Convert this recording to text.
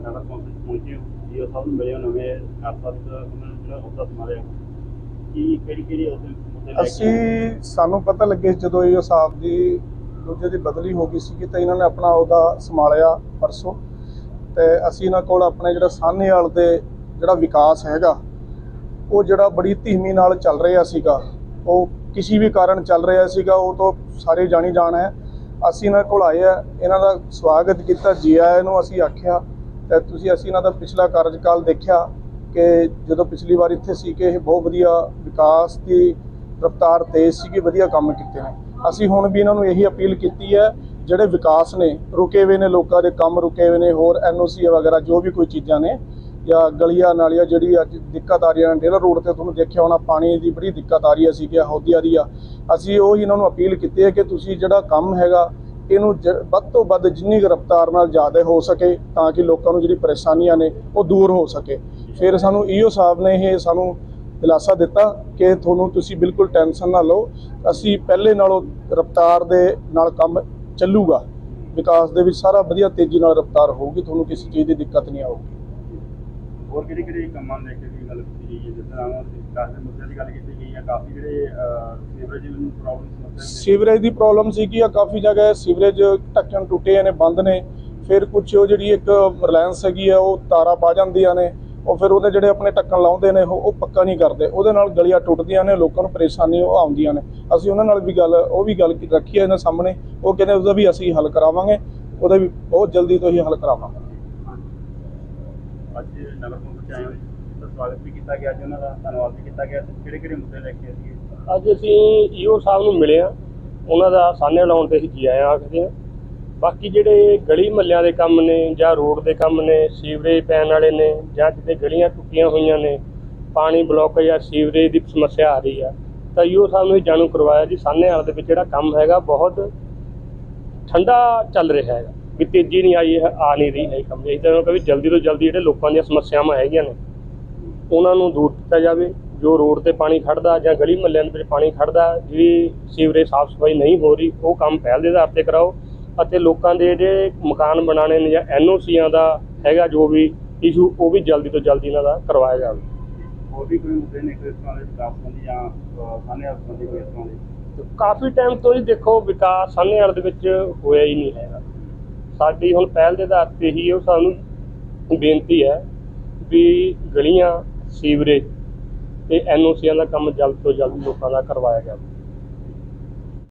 ਨਗਰ council ਪਹੁੰਚੇ ਹੋ। JIO ਸਾਹਿਬ ਨੂੰ ਮਿਲੇ ਹੋ ਨਵੇਂ ਆਸ-ਪਾਸ ਉਹਨਾਂ ਨੂੰ ਜਿਹੜਾ ਅਹੁਦਾ ਸੰਭਾਲਿਆ ਕੀ, ਕਿਹੜੀ ਕਿਹੜੀ ਉਸ ਅਸੀਂ, ਸਾਨੂੰ ਪਤਾ ਲੱਗੇ ਜਦੋਂ ਇਹ ਸਾਹਿਬ ਦੀ ਦੂਜੇ ਦੀ ਬਦਲੀ ਹੋ ਗਈ ਸੀ ਤਾਂ ਇਹਨਾਂ ਨੇ ਆਪਣਾ ਉਹਦਾ ਸੰਭਾਲਿਆ ਪਰਸੋਂ। ਤੇ ਅਸੀਂ ਇਹਨਾਂ ਕੋਲ ਆਪਣੇ ਜਿਹੜਾ ਸਾਹਨੇਵਾਲ ਦੇ ਜਿਹੜਾ ਵਿਕਾਸ ਹੈਗਾ, ਉਹ ਜਿਹੜਾ ਬੜੀ ਧੀਮੀ ਨਾਲ ਚੱਲ ਰਿਹਾ ਸੀਗਾ, ਉਹ ਕਿਸੇ ਵੀ ਕਾਰਨ ਚੱਲ ਰਿਹਾ ਸੀਗਾ, ਉਹ ਤੋਂ ਸਾਰੇ ਜਾਣੀ ਜਾਣ ਹੈ। ਅਸੀਂ ਇਹਨਾਂ ਕੋਲ ਆਏ ਆ, ਇਹਨਾਂ ਦਾ ਸਵਾਗਤ ਕੀਤਾ, ਜੀ ਆਇਆਂ ਨੂੰ ਅਸੀਂ ਆਖਿਆ ਤੇ ਤੁਸੀਂ ਅਸੀਂ ਇਹਨਾਂ ਦਾ ਪਿਛਲਾ ਕਾਰਜਕਾਲ ਦੇਖਿਆ ਕਿ ਜਦੋਂ ਪਿਛਲੀ ਵਾਰ ਇੱਥੇ ਸੀ ਕਿ ਇਹ ਬਹੁਤ ਵਧੀਆ ਵਿਕਾਸ ਦੀ ਰਫ਼ਤਾਰ ਤੇਜ਼ ਸੀਗੀ, ਵਧੀਆ ਕੰਮ ਕੀਤੇ ਨੇ। ਅਸੀਂ ਹੁਣ ਵੀ ਇਹਨਾਂ ਨੂੰ ਇਹੀ ਅਪੀਲ ਕੀਤੀ ਹੈ, ਜਿਹੜੇ ਵਿਕਾਸ ਨੇ, ਰੁਕੇ ਹੋਏ ਨੇ ਲੋਕਾਂ ਦੇ ਕੰਮ, ਰੁਕੇ ਹੋਏ ਨੇ ਹੋਰ ਐਨਓਸੀ ਵਗੈਰਾ, ਜੋ ਵੀ ਕੋਈ ਚੀਜ਼ਾਂ ਨੇ, ਜਾਂ ਗਲੀਆਂ ਨਾਲੀਆਂ ਜਿਹੜੀ ਅੱਜ ਦਿੱਕਤ ਆ ਰਹੀ ਹੈ ਡੇਲਰ ਰੋਡ ਤੇ ਤੁਹਾਨੂੰ ਦੇਖਿਆ ਹੋਣਾ, ਪਾਣੀ ਦੀ ਬੜੀ ਦਿੱਕਤ ਆ ਰਹੀ ਹੈ ਸੀ ਕਿ ਹੌਦੀ ਆ ਆ। ਅਸੀਂ ਉਹ ਹੀ ਇਹਨਾਂ ਨੂੰ ਅਪੀਲ ਕੀਤੀ ਹੈ ਕਿ ਤੁਸੀਂ ਜਿਹੜਾ ਕੰਮ ਹੈਗਾ ਇਹਨੂੰ ਜ- ਵੱਧ ਤੋਂ ਵੱਧ ਜਿੰਨੀ ਕੁ ਰਫ਼ਤਾਰ ਨਾਲ ਜ਼ਿਆਦਾ ਹੋ ਸਕੇ ਤਾਂ ਕਿ ਲੋਕਾਂ ਨੂੰ ਜਿਹੜੀ ਪਰੇਸ਼ਾਨੀਆਂ ਨੇ ਉਹ ਦੂਰ ਹੋ ਸਕੇ। ਫਿਰ ਸਾਨੂੰ ਈਓ ਸਾਹਿਬ ਨੇ ਇਹ ਸਾਨੂੰ ਦਿਲਾਸਾ ਦਿੱਤਾ ਕਿ ਤੁਹਾਨੂੰ ਤੁਸੀਂ ਬਿਲਕੁਲ ਟੈਨਸ਼ਨ ਨਾ ਲਓ। ਅਸੀਂ ਪਹਿਲੇ ਨਾਲੋਂ ਰਫ਼ਤਾਰ ਦੇ ਨਾਲ ਕੰਮ ਚੱਲੂਗਾ। ਵਿਕਾਸ ਦੇ ਵਿੱਚ ਸਾਰਾ ਵਧੀਆ ਤੇਜ਼ੀ ਨਾਲ ਰਫ਼ਤਾਰ ਹੋਊਗੀ। ਤੁਹਾਨੂੰ ਕਿਸੇ ਚੀਜ਼ ਦੀ ਦਿੱਕਤ ਨਹੀਂ ਆਊਗੀ। ਹੋਰ ਕਿਹੜੀ ਕਿਹੜੀ ਕੰਮਾਂ ਨੂੰ ਲੈ ਕੇ ਵੀ ਗੱਲ ਕੀਤੀ ਗਈ ਹੈ? ਜਿਸ ਤਰ੍ਹਾਂ ਵਿਕਾਸ ਦੇ ਮੁੱਦਿਆਂ ਦੀ ਗੱਲ ਕੀਤੀ ਗਈ ਹੈ, ਕਾਫੀ ਜਿਹੜੇ ਸੀਵਰੇਜ ਨੂੰ ਪ੍ਰੋਬਲਮ ਸੀਵਰੇਜ ਦੀ ਪ੍ਰੋਬਲਮ ਸੀ ਕਿ ਆ, ਕਾਫੀ ਜਗ੍ਹਾ ਸੀਵਰੇਜ ਢੱਕਣ ਟੁੱਟੇ ਨੇ, ਬੰਦ ਨੇ। ਫਿਰ ਕੁਝ ਉਹ ਜਿਹੜੀ ਇੱਕ ਰਿਲਾਇੰਸ ਹੈਗੀ ਆ, ਉਹ ਤਾਰਾਂ ਪਾ ਜਾਂਦੀਆਂ ਨੇ। ਉਹ ਫਿਰ ਉਹਦੇ ਜਿਹੜੇ ਆਪਣੇ ਢੱਕਣ ਲਾਉਂਦੇ ਨੇ, ਉਹ ਉਹ ਪੱਕਾ ਨਹੀਂ ਕਰਦੇ। ਉਹਦੇ ਨਾਲ ਗਲੀਆਂ ਟੁੱਟਦੀਆਂ ਨੇ, ਲੋਕਾਂ ਨੂੰ ਪਰੇਸ਼ਾਨੀ ਉਹ ਆਉਂਦੀਆਂ ਨੇ। ਅਸੀਂ ਉਹਨਾਂ ਨਾਲ ਵੀ ਗੱਲ, ਉਹ ਵੀ ਗੱਲ ਰੱਖੀ ਹੈ ਇਹਨਾਂ ਸਾਹਮਣੇ। ਉਹ ਕਹਿੰਦੇ ਉਹਦਾ ਵੀ ਅਸੀਂ ਹੱਲ ਕਰਾਵਾਂਗੇ। ਉਹਦਾ ਵੀ ਬਹੁਤ ਜਲਦੀ ਤੋਂ ਹੀ ਹੱਲ ਕਰਾਵਾਂਗੇ। ਅੱਜ ਨਗਰ ਕੌਂਸਲ ਆਏ ਹੋ ਤਾਂ ਸਵਾਗਤ ਵੀ ਕੀਤਾ ਗਿਆ, ਅੱਜ ਉਹਨਾਂ ਦਾ ਧੰਨਵਾਦ ਵੀ ਕੀਤਾ ਗਿਆ। ਕਿਹੜੇ ਕਿਹੜੇ ਮੁੱਦੇ ਲੈ ਕੇ ਅਸੀਂ ਅੱਜ ਅਸੀਂ ਈਓ ਸਾਹਿਬ ਨੂੰ ਮਿਲੇ ਆ ਉਹਨਾਂ ਦਾ ਸਾਹਨੇ ਲਾਉਣ ਤੇ ਅਸੀਂ ਜੀ ਆਏ ਆਇਆਂ ਆਖਦੇ ਆ ਬਾਕੀ ਜਿਹੜੇ ਗਲੀ ਮਹੱਲਿਆਂ ਦੇ ਕੰਮ ਨੇ ਜਾਂ ਰੋਡ ਦੇ ਕੰਮ ਨੇ, ਸੀਵਰੇਜ ਪੈਣ ਵਾਲੇ ਨੇ ਜਾਂ ਜਿੱਥੇ ਗਲੀਆਂ ਟੁੱਟੀਆਂ ਹੋਈਆਂ ਨੇ, ਪਾਣੀ ਬਲੌਕ ਜਾਂ ਸੀਵਰੇਜ ਦੀ ਸਮੱਸਿਆ ਆ ਰਹੀ ਆ, ਤਾਂ ਈਓ ਸਾਹਿਬ ਨੂੰ ਇਹ ਜਾਣੂ ਕਰਵਾਇਆ ਜੀ ਸਾਹਨੇ ਵਾਲ ਦੇ ਵਿੱਚ ਜਿਹੜਾ ਕੰਮ ਹੈਗਾ ਬਹੁਤ ਠੰਡਾ ਚੱਲ ਰਿਹਾ ਹੈਗਾ। ਵੀ ਤੇਜ਼ੀ ਨਹੀਂ ਆਈ ਹੈ ਆ ਨਹੀਂ ਰਹੀ ਹੈ ਇਹ ਕੰਮ ਇਸ ਤਰ੍ਹਾਂ ਕਿ ਵੀ ਜਲਦੀ ਤੋਂ ਜਲਦੀ ਜਿਹੜੇ ਲੋਕਾਂ ਦੀਆਂ ਸਮੱਸਿਆਵਾਂ ਹੈਗੀਆਂ ਨੇ ਉਹਨਾਂ ਨੂੰ ਦੂਰ ਕੀਤਾ ਜਾਵੇ। ਜੋ ਰੋਡ ਤੇ ਪਾਣੀ ਖੜਦਾ ਜਾਂ ਗਲੀ ਮਹੱਲਿਆਂ ਦੇ ਵਿੱਚ ਪਾਣੀ ਖੜਦਾ ਜਿਹੜੀ ਸੀਵਰੇਜ ਸਾਫ਼ ਸਫ਼ਾਈ ਨਹੀਂ ਹੋ ਰਹੀ ਉਹ ਕੰਮ ਪਹਿਲ ਦੇ ਆਧਾਰ ਤੇ ਕਰਾਓ। ਅਤੇ ਲੋਕਾਂ ਦੇ ਜਿਹੜੇ ਮਕਾਨ ਬਣਾਉਣੇ ਨੇ ਜਾਂ ਐਨਓਸੀਆਂ ਦਾ ਹੈਗਾ ਜੋ ਵੀ ਇਸ਼ੂ ਉਹ ਵੀ ਜਲਦੀ ਤੋਂ ਜਲਦੀ ਇਹਨਾਂ ਦਾ ਕਰਵਾਇਆ ਜਾਵੇ। ਹੋਰ ਵੀ ਕੋਈ ਮੁੱਦੇ ਨੇ ਕੋਈ ਇਸ ਤਰ੍ਹਾਂ ਦੇ ਵਿਕਾਸ ਸੰਬੰਧੀ ਜਾਂ ਸਾਨੇ ਸੰਬੰਧੀ ਕੋਈ ਇਸ ਤਰ੍ਹਾਂ ਦੇ? ਤੇ ਕਾਫੀ ਟਾਈਮ ਤੋਂ ਹੀ ਦੇਖੋ ਵਿਕਾਸ ਸਾਹਨੇਵਾਲ ਦੇ ਵਿੱਚ ਹੋਇਆ ਹੀ ਨਹੀਂ ਹੈਗਾ ਸਾਡੀ ਹੁਣ ਪਹਿਲ ਦੇ ਆਧਾਰ ਤੇ ਹੀ ਉਹ ਸਾਨੂੰ ਬੇਨਤੀ ਹੈ ਵੀ ਗਲੀਆਂ, ਸੀਵਰੇਜ ਤੇ ਐਨਓਸੀਆਂ ਦਾ ਕੰਮ ਜਲਦ ਤੋਂ ਜਲਦ ਲੋਕਾਂ ਦਾ ਕਰਵਾਇਆ ਜਾਵੇ।